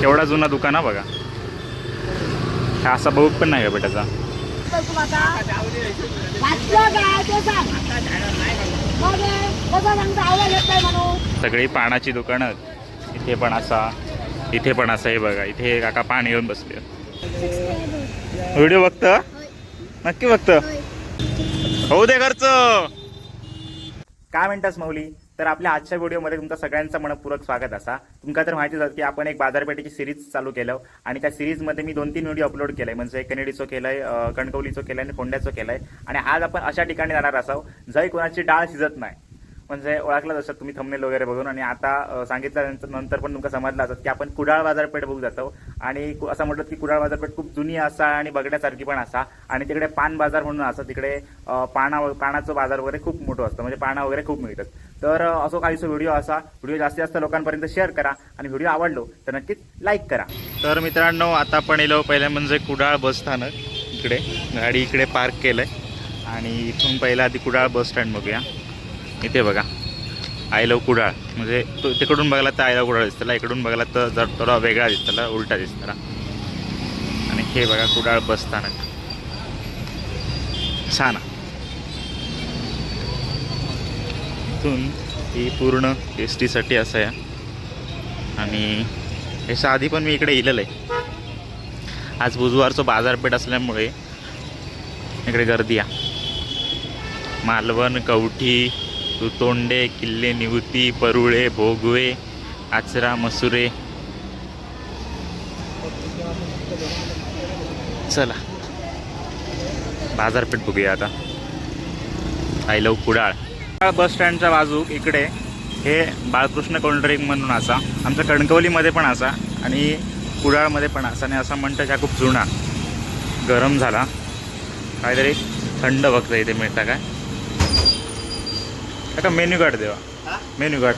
केवढा जुना दुकान हा बघा. हा असा बहुत पण नाही का बेटाचा? सगळी पानाची दुकानं इथे पण असा इथे पण असं हे बघा. इथे काका पाणी येऊन बसले. व्हिडिओ बघत? नक्की बघत. होऊ दे खर्च. काय म्हणतास मौली तर आपल्या आजच्या व्हिडिओमध्ये तुमचं सगळ्यांचं मनपूर्वक स्वागत असा. तुमका तर माहितीच असतं की आपण एक बाजारपेठेची सिरीज चालू केलं आणि त्या सिरीजमध्ये मी दोन तीन व्हिडिओ अपलोड केलाय. म्हणजे कनेडीचं केलंय अं, कणकवलीचं केलंय आणि फोंड्याचं केलंय. आणि आज आपण अशा ठिकाणी जाणार असाव जय कोणाची डाळ शिजत नाही. म्हणजे ओळखलं जसं तुम्ही थंबनेल वगैरे बघून. आणि आता सांगितल्यानंतर नंतर पण तुमका समजलं असत की आपण कुडाळ बाजारपेठ बघू जातो. आणि कु- असं म्हटलं की कुडाळ बाजारपेठ खूप जुनी असा आणि बघण्यासारखी पण असा. आणि तिकडे पान बाजार म्हणून असं तिकडे पाना पानाचं बाजार वगैरे खूप मोठं असतं. म्हणजे पाना वगैरे खूप मिळतात. तर असो काहीसो व्हिडिओ असा व्हिडिओ जास्तीत जास्त लोकांपर्यंत शेअर करा आणि व्हिडिओ आवडलो तर नक्कीच लाईक करा. तर मित्रांनो आता आपण येलो. पहिलं म्हणजे कुडाळ बस स्थानक. इकडे गाडी इकडे पार्क केलंय. आणि इथून पहिला आधी कुडाळ बस स्टँड बघूया. इथे बघा. I love Kudal. म्हणजे तो तिकडून बघायला तर आय लव कुडाळ दिसतला इकडून बघायला तर जर थोडा वेगळा दिसतला उलटा दिसतला आणि हे बघा कुडाळ बस स्थानक. छान आहे. इथून ही पूर्ण एस टीसाठी असं आहे. आणि याच्या आधी पण मी इकडे इलेलं आहे. आज बुधवारचं बाजारपेठ असल्यामुळे इकडे गर्दी आहे. मालवण कवठी दुतोंडे किल्ले निवती परुळे भोगवे आचरा मसुरे. चला. बाजारपेठ बघूया आता. I love Kudal. बस स्टँडच्या बाजू इकडे हे बाळकृष्ण कोल्ड्रिंक म्हणून असा आमच्या कणकवलीमध्ये पण असा आणि कुडाळमध्ये पण असा. आणि असं म्हणतं का खूप जुना गरम झाला. काहीतरी थंड बघता इथे मिळता काय? का मेन्यू कार्ड देवा. Menu card.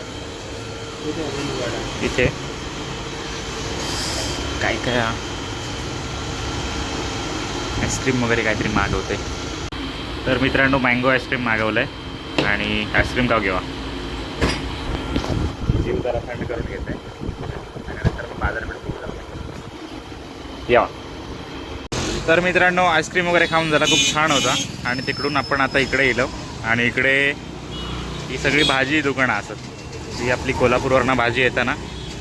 इथे काय काय आईस्क्रीम वगैरे काहीतरी मागवते. तर मित्रांनो मँगो आईस्क्रीम मागवलंय. आणि आईस्क्रीम का घेवा. जरा थंड करून घेते. त्यानंतर मग बाजारपेठ बघू जाऊ. या. तर मित्रांनो आईस्क्रीम वगैरे खाऊन झाला खूप छान होता. आणि तिकडून आपण आता इकडे येलो. आणि इकडे ही सगळी भाजी दुकानं असत जी आपली कोल्हापूरवरनं भाजी येतं ना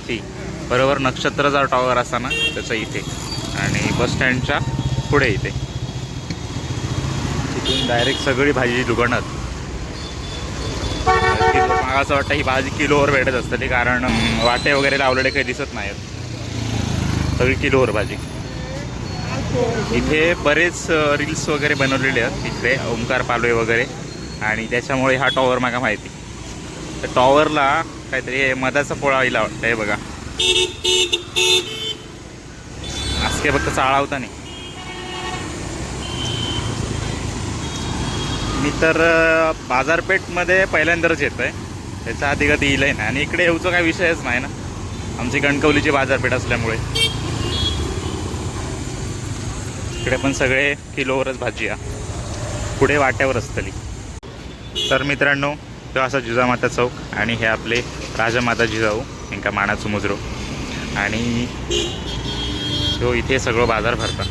ती. बरोबर नक्षत्रचा टॉवर असताना त्याचं इथे. आणि बस स्टँडच्या पुढे इथे. तिथून डायरेक्ट सगळी भाजी दुकानात मला असं वाटतं ही भाजी किलोवर भेटत असते कारण वाटे वगैरे लावलेले काही दिसत नाहीत. सगळी किलोवर भाजी. इथे बरेच रील्स वगैरे बनवलेले आहेत इकडे ओंकार पालवे वगैरे. आणि त्याच्यामुळे हा टॉवर मला माहिती. तर टॉवरला काहीतरी मधाचा पोळा हिला वाटतं बघा. आसके फक्त चाळा होता नाही मी तर बाजारपेठमध्ये पहिल्यांदाच येतो आहे त्याच्या आधी कधी येईल ना आणि इकडे येऊचा काही विषयच नाही ना. आमची कणकवलीची बाजारपेठ असल्यामुळे. इकडे पण सगळे किलोवरच भाजी आहे. पुढे वाट्यावर असतली. तर मित्रांनो तो असा जिजामाता चौक आणि हे आपले राजामाता जिजाऊ यांका मानाचं मुजरो. आणि तो इथे सगळं बाजार भरतात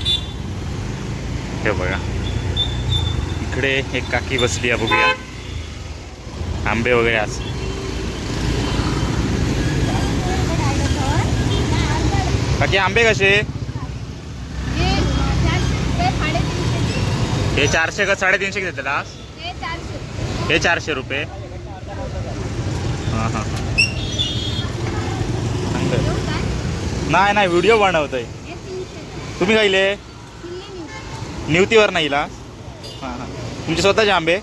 हे बघा. इकडे एक काकी बसली आहे बघूया. आंबे वगैरे असं काकी आंबे कसे? हे चारशे का साडेतीनशे घेतलेला आज? हे चारशे. रुपये. हां हां नाही नाही व्हिडिओ बनवतोय. तुम्ही खाईले निवतीवर नाही हां हां. तुमचे स्वतःचे आंबे?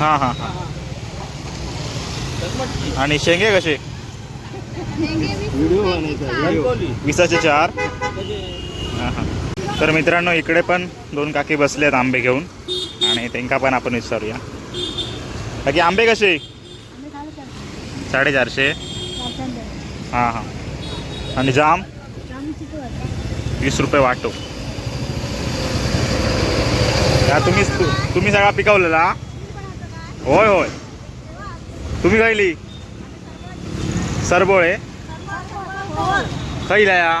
हां हां हां. आणि शेंगे कसे? विसाचे चार. हां हां तर मित्रांनो इकडे पण दोन काकी बसले आहेत आंबे घेऊन. आणि त्यांका पण आपण विचारूया. बाकी आंबे कसे? साडेचारशे. हां हां. आणि जाम? वीस रुपये वाटो. या तुम्ही तुम्ही सगळा पिकवलेला? होय होय. तुम्ही खायली? सरबोळे. खैला या?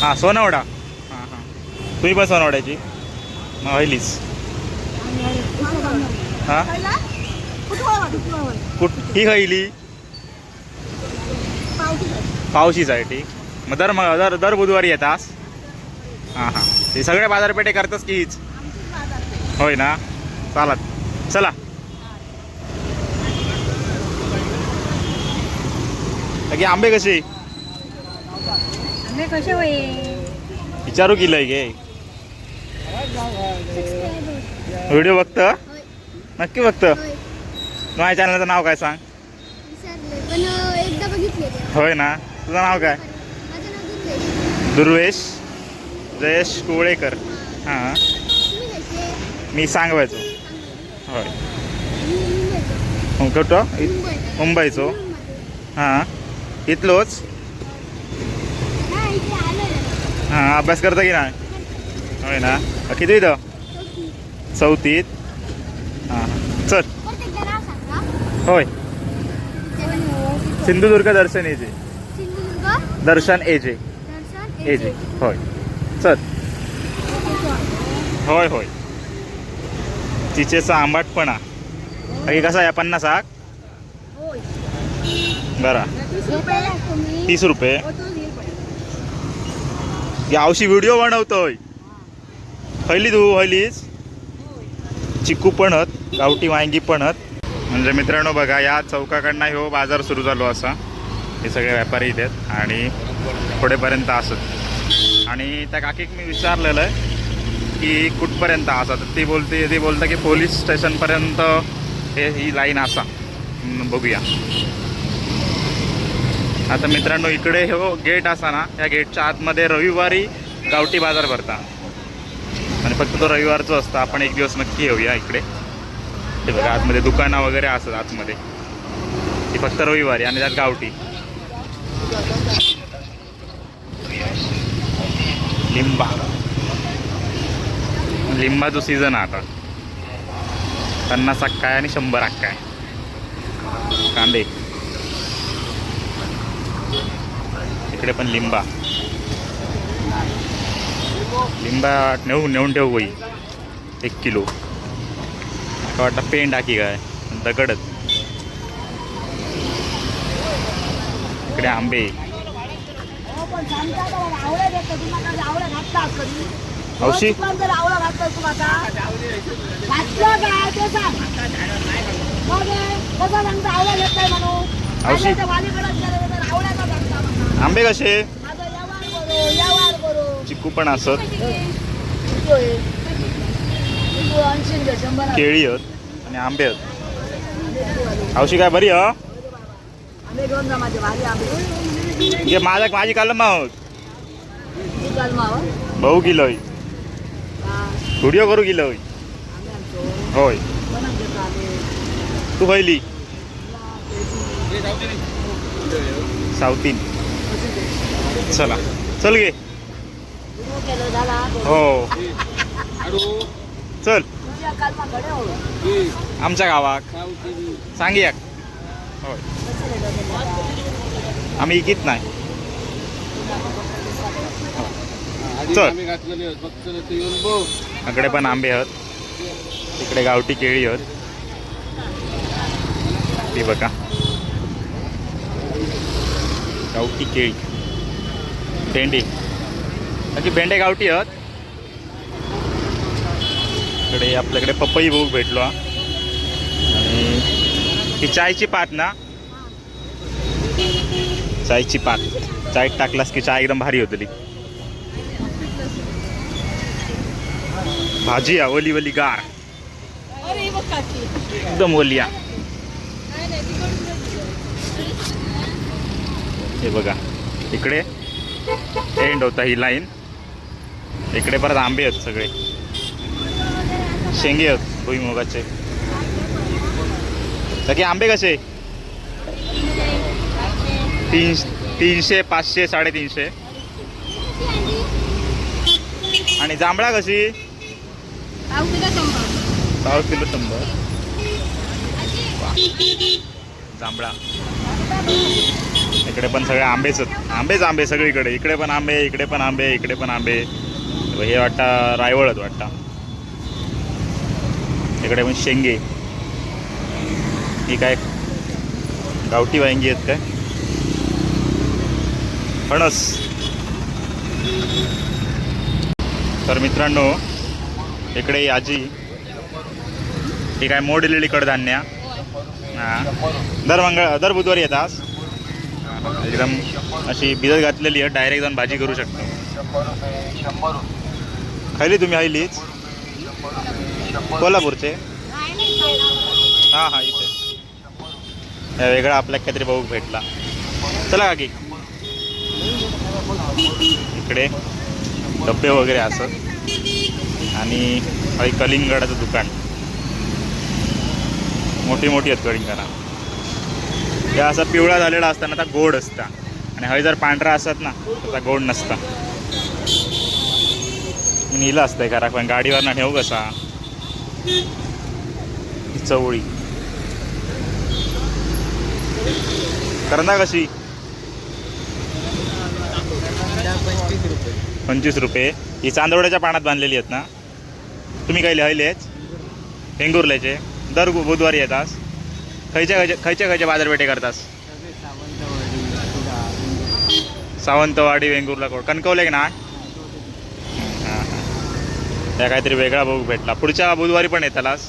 हां सोनवडा. हां हां. तुम्ही पण सोनवड्याची? मग पहिलीच. हां? कुठ ही खैली पावशीसाठी मग दर मग दर दर बुधवारी येतास हां हां. ते सगळे बाजारपेठे करतास की हीच. होय ना? चालत. चला. आंबे कसे? कसे होय विचारू किलोय गे. व्हिडिओ बघत? नक्की बघत? माझ्या चॅनलचं नाव काय सांग. होय ना? तुझं नाव काय? दुर्वेश. जयेश कोळेकर हां? मी सांगवायचो. होय. कुठं. मुंबईचो. हां. इथलोच? हां अभ्यास करता की नाही? होय ना? किती इथं? चौथीत. हां चल. होय. सिंधुदुर्ग दर्शन एजे सिंधुदुर्ग दर्शन एजे दर्शन एजे होय. चल. होय होय. चिचेचा आंबाटपणा बाकी कसा आहे? पन्नास आक बरा. तीस रुपये. यावशी व्हिडिओ बनवतोय. हयली तू खैलीच चिकू पणत गावठी वांगी पणत म्हणजे मित्रांनो बघा या चौकाकडनं हो बाजार सुरू झालो असा. हे सगळे व्यापारी इथे आहेत आणि पुढेपर्यंत असत. आणि त्या काकीक मी विचारलेलं आहे की कुठपर्यंत असा? तर ती बोलते ती बोलतं की पोलीस स्टेशनपर्यंत हे ही लाईन असा. बघूया. आता मित्रांनो इकडे हो गेट असा ना या गेटच्या आतमध्ये रविवारी गावठी बाजार भरता. आणि फक्त तो रविवारचं असतं. आपण एक दिवस नक्की येऊया इकडे. ते बघा आतमध्ये दुकानं वगैरे असतात आतमध्ये. ती फक्त रविवारी आणि त्यात गावठी. लिंबा. लिंबाचं सीझन आहे आता. पन्नास अक्का आहे आणि शंभर अक्का आहे. कांदे. इकडे पण लिंबा. लिंबा नेऊ नेऊन ठेवू होई एक किलो. मला वाटतं पेंड टाकी काय. दगडच. इकडे आंबे. औषी औषी आंबे कसे? चिकू पण असत. केळी आहेत आणि आंबे आहेत. हौशी काय बरी ह? माझे माझा माझी काल मग. किती काल मावं? भाऊ किलोय हा, व्हिडिओ करू आणतो. होय. आंबे. तू पहिली. सावतीन. चला. चल गे. हो. चल. आमच्या गावात. सांगिया होय. आम्ही इकीत नाही. चल. इकडे पण आंबे आहेत. इकडे गावठी केळी आहेत. ती बघा. गावठी केळी. भेंडी. बाकी भेंडे गावठी आहेत. इकडे आपल्याकडे पपई बघू भेटलो. आणि ही चायची पात ना. चायची पात. चायत टाकलास की चाय एकदम भारी होतली. भाजी आहे ओली ओली गार एकदम ओलिया हे बघा. इकडे एंड होता ही लाईन इकडे परत आंबे आहेत सगळे. शेंगे आहेत भुईमुगाचे. सगळे आंबे कसे? तीन तीनशे पाचशे साडेतीनशे. आणि जांभळा कशी? पाव किलो शंभर. जांभळा. इकडे पण सगळे आंबेच आंबेच आंबे सगळीकडे. इकडे पण आंबे इकडे पण आंबे इकडे पण आंबे. हे वाटतं रायवळच वाटतं. इकडे पण शेंगे. ही काय गावठी वांगी आहेत काय? फणस. तर मित्रांनो इकडे आजी. ही काय मोडलेली कडधान्य. हां. दर मंगळ दर बुधवारी येतात एकदम अशी भिजत घातलेली आहे डायरेक्ट जाऊन भाजी करू शकतो. खायली तुम्ही आईली कोल्हापूरचे? हां हां इथे. या वेगळा आपल्या काहीतरी बघू भेटला. चला काकी. इकडे डब्बे वगैरे असत आणि कलिंगडाचं दुकान. मोठी मोठी आहेत कलिंगडा. या असा पिवळा झालेला असताना आता गोड असता. आणि हय जर पांढरा असत ना त्याचा गोड नसता. मी असतं असतंय खरा पण गाडीवर ठेवू कसा? चवळी. करंदा कशी? पंचवीस रुपये. ही चांदवड्याच्या पाण्यात बांधलेली आहेत ना. तुम्ही काही लिहायलेच वेंगुर्ल्याचे दर बुधवारी येतास खयच्या खयच्या खयच्या खयच्या बाजारपेठे करतास? सावंतवाडी वेंगुर्ला कोड कणकवले ना हां हां. त्या काहीतरी वेगळा बघू भेटला. पुढच्या बुधवारी पण येतालास.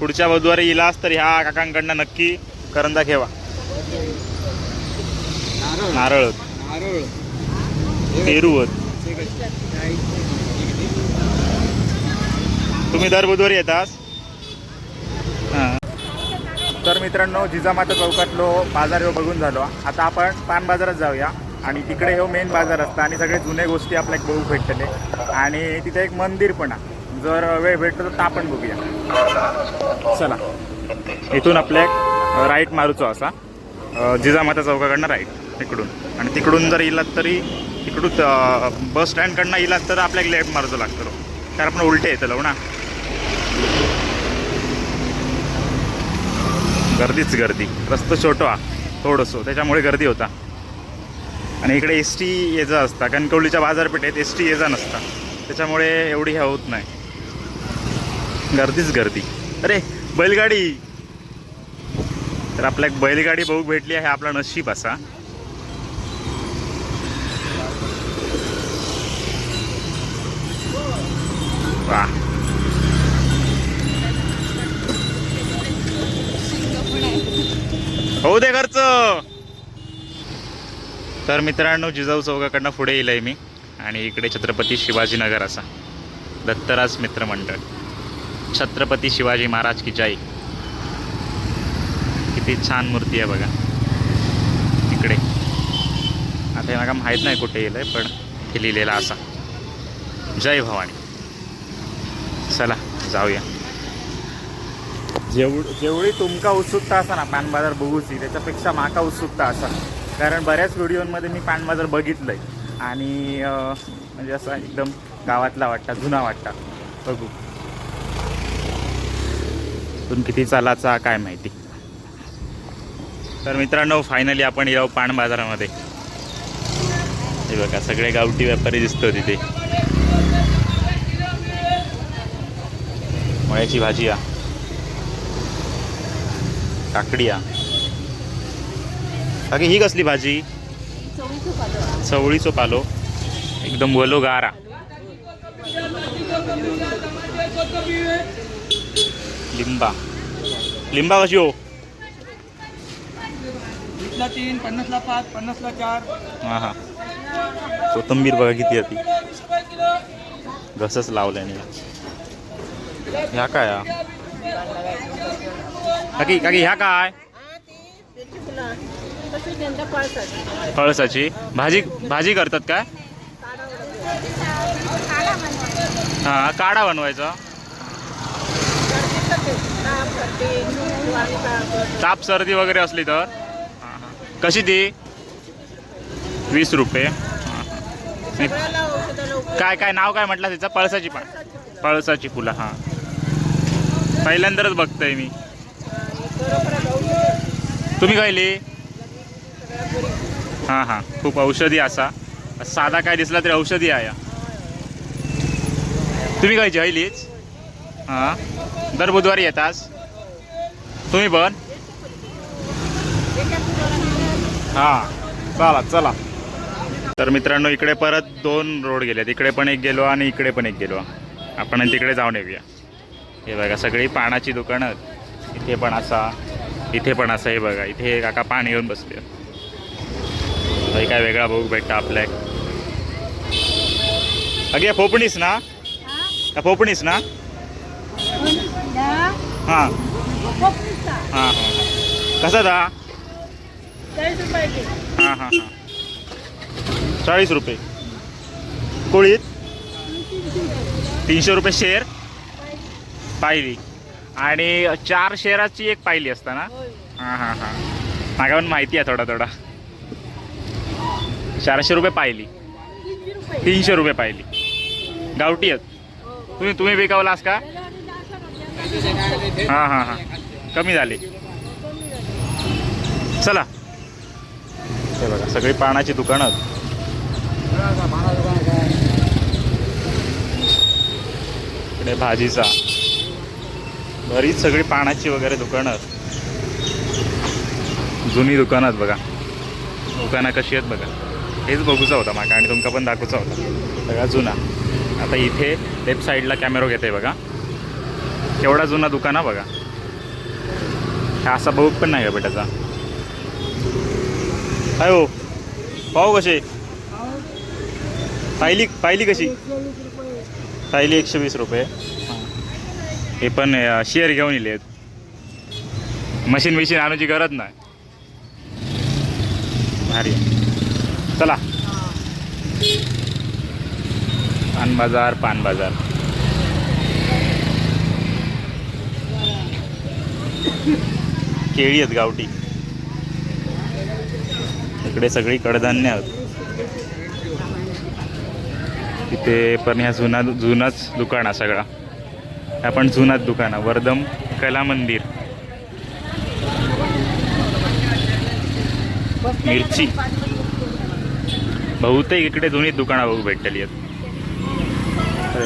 पुढच्या बुधवारी इलास तर ह्या काकांकडनं नक्की करंदा घेवा नारळ. पेरू तुम्ही दर बुधवारी येतास? तर मित्रांनो जिजामाता चौकातलो बाजार ह्यो बघून झालो. आता आपण पान बाजारात जाऊया. आणि तिकडे हो मेन बाजार असता आणि सगळे जुने गोष्टी आपल्याक बघू भेटतले. आणि तिथे एक मंदिर पण आहे. जर वेळ भेटतो तर ता पण बघूया. चला. इथून आपल्या राईट मारूचो असा. जिजामाता चौकाकडनं राईट इकडून. आणि तिकडून जर इलात तरी तिकडून बस स्टँडकडनं इलात तर आपल्याला लेफ्ट मारूचो लागतो कारण आपण उलटे येतलो ना. गर्दीच गर्दी. रस्तो छोटो हा थोडंसं. त्याच्यामुळे गर्दी होता. आणि इकडे एस टी ये जा असता. कणकवलीच्या बाजारपेठेत एस टी ये जा नसता. त्याच्यामुळे एवढी ह्या होत नाही. गर्दीच गर्दी. अरे बैलगाडी! तर आपल्या बैलगाडी बघू भेटली आहे. आपला नशीब असा. वा होऊ दे घरचं. तर मित्रांनो जिजाऊ चौकाकडनं पुढे येईल मी. आणि इकडे छत्रपती शिवाजीनगर असा. दत्तराज मित्रमंडळ छत्रपती शिवाजी महाराज की जय. किती छान मूर्ती आहे बघा. इकडे. आता हे मला माहीत नाही कुठे येईल पण हे लिहिलेला असा. जय भवानी. चला जाऊया. जेवढ जेवढी तुमका उत्सुकता असा ना पान बाजार बघूची त्याच्यापेक्षा माका उत्सुकता असा. कारण बऱ्याच व्हिडिओमध्ये मी पान बाजार बघितलंय. आणि म्हणजे असा एकदम गावातला वाटता जुना वाटता. बघू. इथून किती चालाचा काय माहिती. तर मित्रांनो फायनली आपण येऊ पान बाजारामध्ये. हे बघा सगळे गावठी व्यापारी दिसतो तिथे. मळ्याची भाजी आ काकडी आ बाकी ही कसली भाजी? चवळीचो पालो. एकदम वलो गारा. लिंबा. लिंबा कशी हो? तीन पन्नासला पाच पन्नासला चार. हां हां. कोथंबीर बघा किती होती घसच लावल्याने ह्या काय? काकी काकी ह्या काय? फळसाची. भाजी भाजी करतात काय? हां काढा बनवायचा. ताप सर्दी वगैरे असली तर? कशी ती? वीस रुपये. काय काय नाव काय म्हटलं तिचं पळसाची पण. पळसाची फुलं हां. पहिल्यांदाच बघतोय मी. तुम्ही खायली? हां हां. खूप औषधी असा. साधा काय दिसला तरी औषधी आहे तुम्ही काय जयलीच हां. दर बुधवारी येतास? तुम्ही पण? हां. चला चला. तर मित्रांनो इकडे परत दोन रोड गेलेत. इकडे पण एक गेलो आणि इकडे पण एक गेलो. आपण तिकडे जाऊन येऊया. हे बघा सगळी पानाची दुकानं आहेत. इथे पण असा इथे पण असं हे बघा. इथे काका पाणी घेऊन बसले. काही काय वेगळा बघू भेटतं आपल्या. अगे फोपणीस ना? का फोपणीस ना? हां. हां हां कसा दा? हां हां हां. चाळीस रुपये. कोळीत? तीनशे रुपये शेअर पायली आणि चार शेअराची एक पायली असता ना हां हां हां. मागा पण माहिती आहे थोडा थोडा. चारशे रुपये पायली. तीनशे रुपये. पायली. गावठी आहेत. तुम्ही तुम्ही विकावलास का? हां हां हां. कमी झाले. चला. हे बघा सगळी पानाची दुकानं. इकडे भाजीचा. बरीच सगळी पानाची वगैरे दुकानं आहेत. जुनी दुकानं आहेत बघा. दुकानं कशी आहेत बघा. हेच बघूचा होता माका आणि तुमका पण दाखवचा होता. सगळा जुना. आता इथे लेफ्ट साईडला कॅमेरा घेते बघा. केवढा जुना दुकान आहे बघा. हा असा बघू पण नाही का बेटाचा? काय हो. पाहू कसे? पाहिली पाहिली कशी? पाहिली एकशे वीस रुपये. हे पण शेअर घेऊन येले मशीन बिशीन आणूची गरज नाही. भारी चला. पान बाजार पान बाजार केळी आहेत गावठी. इकडे सगळी कडधान्य आहेत. तिथे पण ह्या जुना जुनाच दुकान आहे सगळा. आपण पण जुनाच दुकान आहे वर्धम कला मंदिर. मिरची. बहुतेक इकडे दोन्ही दुकानं बघू भेटलेली आहेत.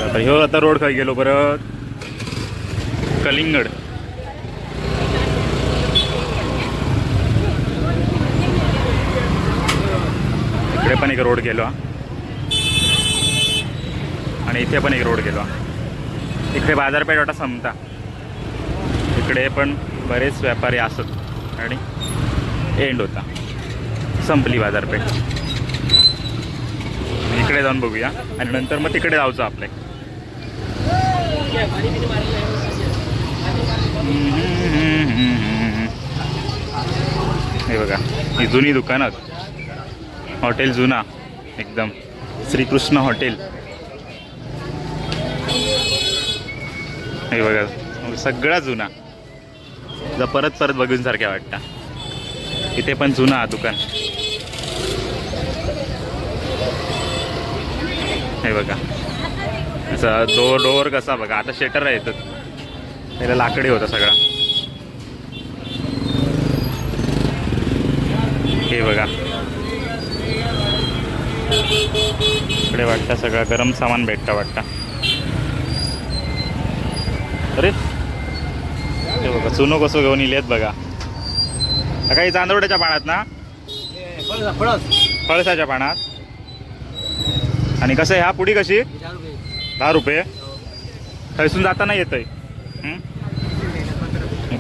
आता ह्यो आता रोड खाली गेलो परत. कलिंगड. इकडे पण एक रोड गेलो हा. आणि इथे पण एक रोड गेलो हा. इकडे बाजारपेठ वाटा संपता. इकडे पण बरेच व्यापारी असत आणि एंड होता. संपली बाजारपेठ. इकडे जाऊन बघूया. आणि नंतर मग तिकडे जाऊचं आपले. हे बघा ही जुनी दुकानात हॉटेल जुना एकदम. श्रीकृष्ण हॉटेल. हे बघा सगळा जुना. जर परत परत बघून सारख्या वाटता. इथे पण जुना हा दुकान. हे बघा. असं दो डोअर कसा बघा. आता शेटर येतात त्याला लाकडी होता सगळा. हे बघा. इकडे वाटतं सगळं गरम सामान भेटतं वाटतं. अरे. हे बघा चुनो कसं घेऊन इलेत बघा. काही चांदवड्याच्या पाण्यात ना? फळसाच्या पाण्यात आणि कसं आहे हा पुडी कशी? दहा रुपये. थंयसून जाताना येत आहे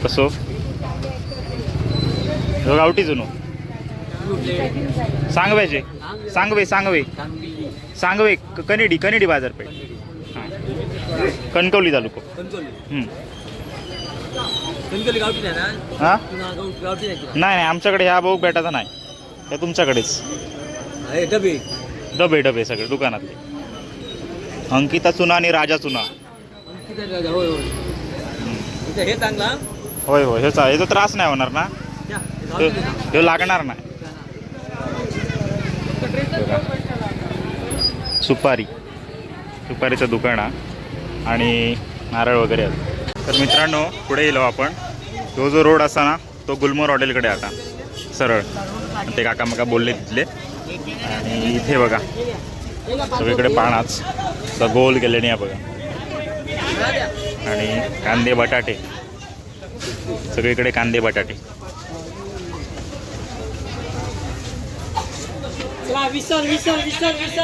कसो? ह्यो गावठी चुनो सांगवेचे सांगवे सांगवे. सांगवे कनेडी कनेडी बाजारपेठ. कणकवली तालुको. हं. गावठी नाही ना? हां? गावठी नाही नाही नाही आमच्याकडे ह्या भाऊ भेटायचा नाही. हे तुमच्याकडेच. हे डबे? डबे डबे सगळे दुकानातले. अंकिता चुना आणि राजा चुना. होय होय. हे चांगला होय होय ह्याचा ह्याचा त्रास नाही होणार ना? ह्यो ह्यो लागणार नाही. सुपारी. सुपारीचं दुकान आहे आणि नारळ वगैरे आहेत. तर मित्रांनो पुढे गेलो आपण. तो जो रोड असा ना तो गुलमोर हॉटेलकडे आता. सरळ. ते काका मका बोलले तिथले. आणि इथे बघा. सगळीकडे पानाच असं गोल केल्याने बघा. आणि कांदे बटाटे. सगळीकडे कांदे बटाटे.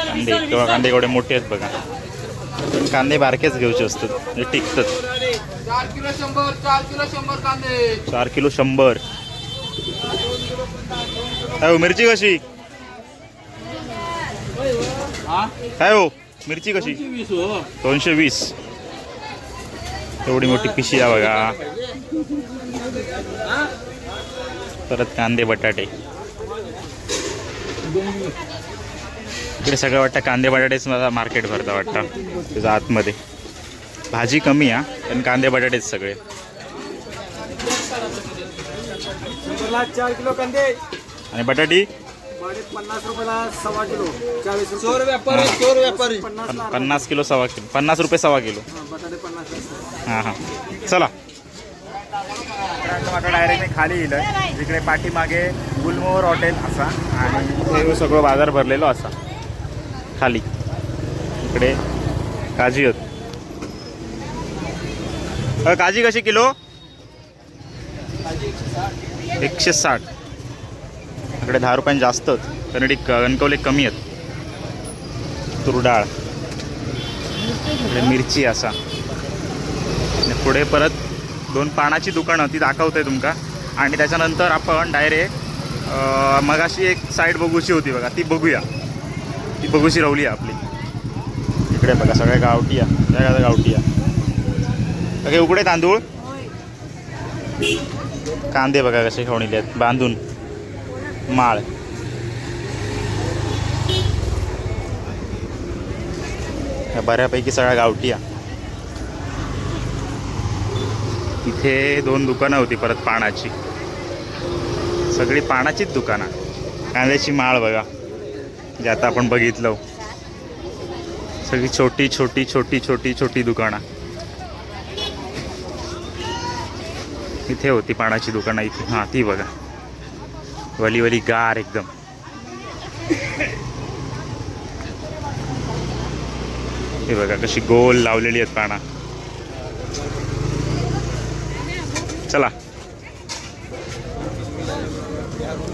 कांदे. कांदे एवढे मोठे आहेत बघा. कांदे बारकेच घेऊचे असतात म्हणजे टिकतात. चार किलो शंभर चार किलो शंभर कांदे चार किलो शंभर. काय हो मिरची कशी? काय हो मिरची कशी? दोनशे वीस. एवढी मोठी पिशी आहे बघा. परत कांदे बटाटे. इकडे सगळं वाटतं कांदे बटाटेच मला मार्केट भरतं वाटतं. त्याच्या आतमध्ये. भाजी कमी आहे पण कांदे बटाटेच सगळे. चार किलो कांदे आणि बटाटी? पन्नास रुपयाला सव्वा किलो चाळीस चोर व्यापारी चोर व्यापारी पन्नास किलो सव्वा किलो. पन्नास रुपये सव्वा किलो. बटाटे पन्नास हां हां. चला. आता डायरेक्ट मी खाली येईल जिकडे पाठीमागे गुलमोहर हॉटेल असा आणि सगळं बाजार भरलेलो असा. खाली. इकडे काजी होत काजी कशी किलो? एकशे साठ. इकडे दहा रुपयांनी जास्त कारण इकडे कणकवले कमी आहेत. तुरडाळ. इकडे मिरची असा. आणि पुढे परत दोन पानाची दुकानं ती दाखवते तुमका. आणि त्याच्यानंतर आपण डायरेक्ट मगाशी एक साईड बघूची होती बघा. ती बघूया. ती बघूशी रवली आहे आपली. इकडे बघा सगळ्या गावठी आहे. सगळ्या गावठी आहे. सगळे उकडे तांदूळ. कांदे बघा कसे खवणीले आहेत बांधून. माळ. बऱ्यापैकी सगळ्या गावठी आहे. इथे दोन दुकानं होती परत पानाची. सगळी पानाचीच दुकानं. कांद्याची माळ बघा. जे आता आपण बघितलं. सगळी छोटी छोटी छोटी छोटी छोटी दुकानं. इथे होती पानाची दुकानं इथे. हां ती बघा. वली वली गार एकदम. हे बघा कशी गोल लावलेली आहेत पाना. चला.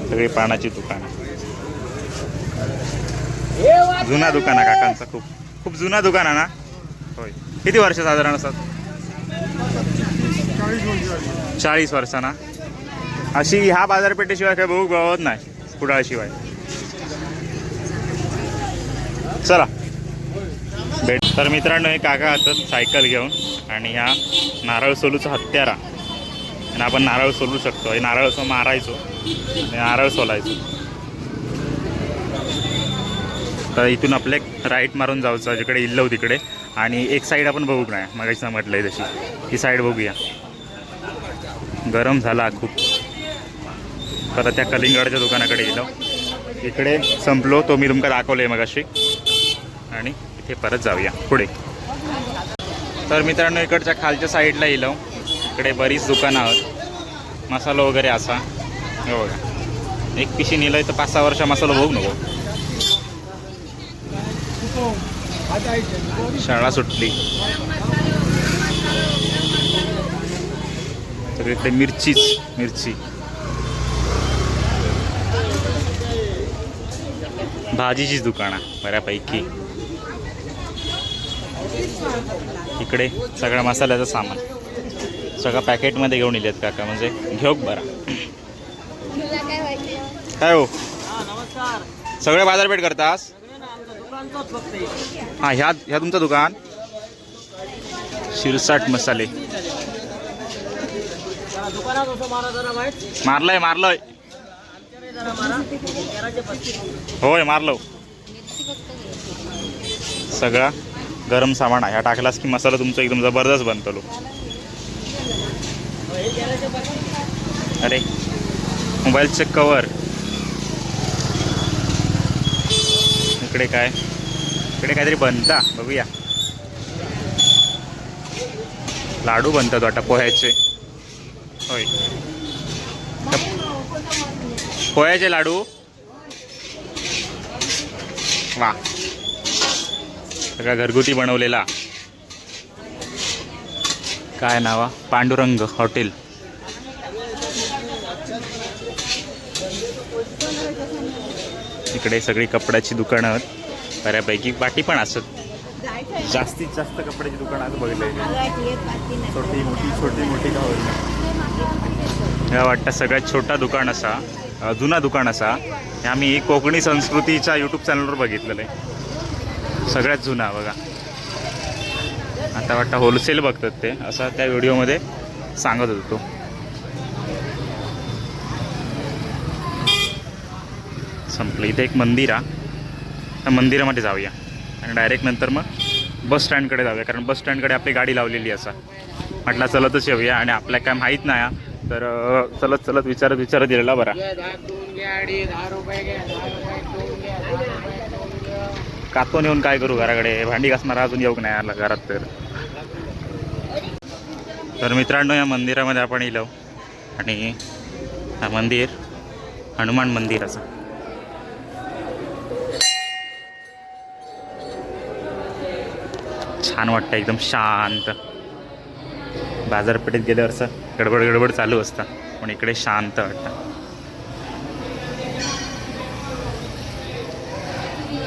सगळी पानाची दुकानं. जुना दुकान आहे काकांचा खूप. खूप जुना दुकान आहे ना? होय. किती वर्ष साधारण असतात? चाळीस वर्षांना अशी ह्या बाजारपेठेशिवाय काही बघू गवत नाही कुडाळशिवाय. चला. भेट तर मित्रांनो हे काका हातात सायकल घेऊन आणि ह्या नारळ सोलूचा हत्यारा. आणि आपण नारळ सोलू शकतो. हे नारळ सो मारायचो. आणि नारळ सोलायचो. तर इथून आपले राईट मारून जायचं जिकडे इल्लव तिकडे. आणि एक साईड आपण बघू नाही मगाशी म्हटलंय तशी. ही साईड बघूया. गरम झाला खूप. परत त्या कलिंगडच्या दुकानाकडे गेलो. इकडे संपलो तो मी तुमका दाखवलं आहे मगाशी. आणि इथे परत जाऊया पुढे. तर मित्रांनो इकडच्या खालच्या साईडला येलो इकडे बरीच दुकानं आहेत. मसाला वगैरे असा. हे बघा. एक पिशी नेलं तर पाच सहा वर्ष मसाला बघू नको. शाळा सुटली. सगळीकडे मिरचीच मिरची. भाजीचीच दुकानं बऱ्यापैकी. इकडे सगळ्या मसाल्याचं सामान. सगळं पॅकेटमध्ये घेऊन येलेत काका म्हणजे घेऊ बरा? काय हो? सगळे बाजारपेठ करतास? हां ह्या ह्या तुमचं दुकान? शिरसाट मसाले. मारलंय मारलंय. होय मारलो सगळा गरम सामान आहे. ह्या टाकलास की मसाला तुमचा एकदम जबरदस्त बनतलो अरे मोबाईलचे कवर इकडे काय? इकडे काहीतरी बनता बघूया. लाडू बनतात वाटा पोह्याचे. होय. पोह्याचे लाडू. वा. सगळा घरगुती बनवलेला. काय नावा? पांडुरंग हॉटेल. इकडे सगळी कपड्याची दुकानं आहेत. बऱ्यापैकी वाटी पण असत. जास्तीत जास्त कपड्याची दुकानं आज बघितलं. छोटी मोठी छोटी मोठी या वाटतं सगळ्यात छोटा दुकान असा जुना दुकान असा हे आम्ही कोकणी संस्कृतीच्या यूट्यूब चॅनलवर बघितलेलं आहे. सगळ्यात जुना बघा. आता वाटतं होलसेल बघतात ते. असं त्या व्हिडिओमध्ये सांगत होतो संपलं. इथे एक मंदिर आहे तर मंदिरामध्ये जाऊया. आणि डायरेक्ट नंतर मग बस स्टँडकडे जाऊया. कारण बस स्टँडकडे आपली गाडी लावलेली असा. म्हटलं चलतच येऊया. आणि आपल्या काय माहीत नाही तर चलत चलत विचारत विचारत दिलेला बरा. कातून येऊन काय करू घराकडे? भांडी घासणार अजून येऊ नाही आला घरात तर. तर मित्रांनो या मंदिरामध्ये आपण येलो आणि हा मंदिर हनुमान मंदिर असं. छान वाटतं एकदम शांत. बाजारपेठेत गेल्यावर असं गडबड गडबड चालू असतं पण इकडे शांत वाटतं.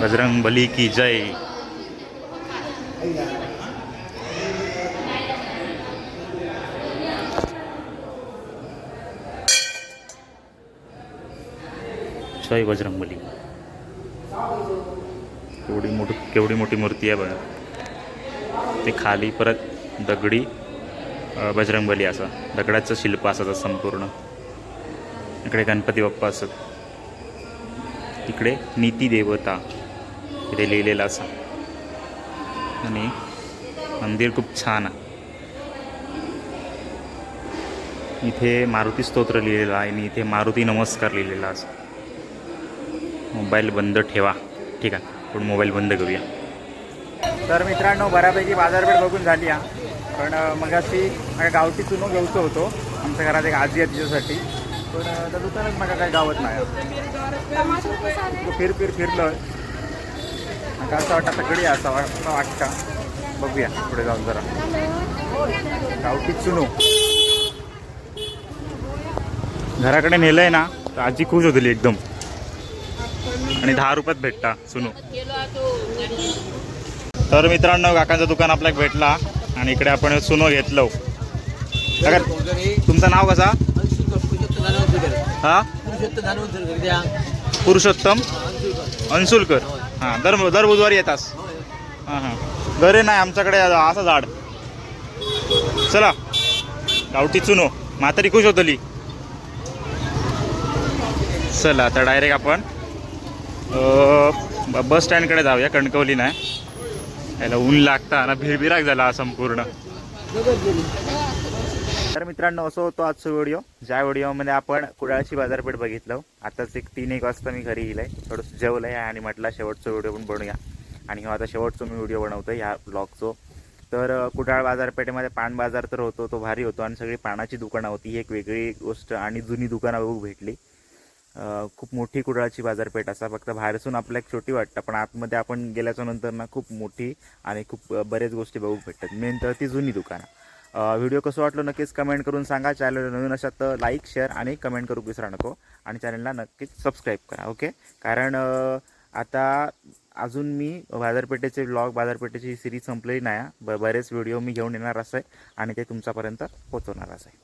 बजरंग बली की जय. जय बजरंग बली. केवढी मोठी केवढी मोठी मूर्ती आहे बघा. ते खाली परत दगडी बजरंगबली असं. दगडाचं शिल्प असतं संपूर्ण. इकडे गणपती बाप्पा असत इकडे नीती देवता. इथे लिहिलेलं असं. आणि मंदिर खूप छान आहे. इथे मारुती स्तोत्र लिहिलेलं आहे आणि इथे मारुती नमस्कार लिहिलेला असं. मोबाईल बंद ठेवा. ठीक आहे. आपण मोबाईल बंद करूया. तर मित्रांनो बऱ्यापैकी बाजारपेठ बघून झाली हा. पण मग अशी माझ्या गावठी चुनो घेऊचो होतो. आमच्या घरात एक आजी आहे तिच्यासाठी. पण अं, त्या दुकानात माझ्या काही गावत नाही. फिर फिर फिरलं आता असं वाटतं सगळी असं वाटतं वाटतं. बघूया पुढे जाऊन जरा. गावठी चुनो. घराकडे नेलंय ना तर आजी खुश होतली एकदम. आणि दहा रुपयात भेटता सुनो तर मित्रांनो काकांचं दुकान आपल्याला भेटला आणि इकडे आपण सुनो घेतलो. काका तुमचं नाव कसा? हा? पुरुषोत्तम अंशुलकर. हां दर दर बुधवारी येतास. हां हां. घरी नाही आमच्याकडे असं झाड. चला. गावठी चुनो. म्हातारी खुश होतली. चला आता डायरेक्ट आपण ब- बस स्टँडकडे जाऊया कणकवली नाही याला ऊन लागता ना भिरभिराग झाला संपूर्ण. तर मित्रांनो असं होतो आजचा व्हिडिओ. ज्या व्हिडिओमध्ये आपण कुडाळची बाजारपेठ बघितलं आताच एक तीन एक वाजता मी घरी गेलंय. थोडंसं जेवलंय आणि म्हटलं शेवटचा व्हिडिओ पण बनवूया. आणि हो आता शेवटचा मी व्हिडिओ बनवतो ह्या ब्लॉगचो तर कुडाळ बाजारपेठेमध्ये पान बाजार तर होतो तो भारी होतो. आणि सगळी पानाची दुकानं होती. ही एक वेगळी गोष्ट आणि जुनी दुकानं बघू भेटली. खूप मोठी कुडाळची बाजारपेठ असा फक्त बाहेरसून आपल्या एक छोटी वाटतं पण आतमध्ये आपण गेल्याच्यानंतर ना खूप मोठी आणि खूप बरेच गोष्टी बघू भेटतात. मेन तर ती जुनी दुकानं. व्हिडिओ कसं वाटलं नक्कीच कमेंट करून सांगा. चॅनल नवीन अशा तर लाईक शेअर आणि कमेंट करू विसरा नको. आणि चॅनलला नक्कीच सबस्क्राईब करा ओके कारण आता अजून मी बाजारपेठेचे ब्लॉग बाजारपेठेची सिरीज संपलेली नाही आहे. ब बरेच व्हिडिओ मी घेऊन येणार असं आहे आणि ते तुमच्यापर्यंत पोचवणार असं आहे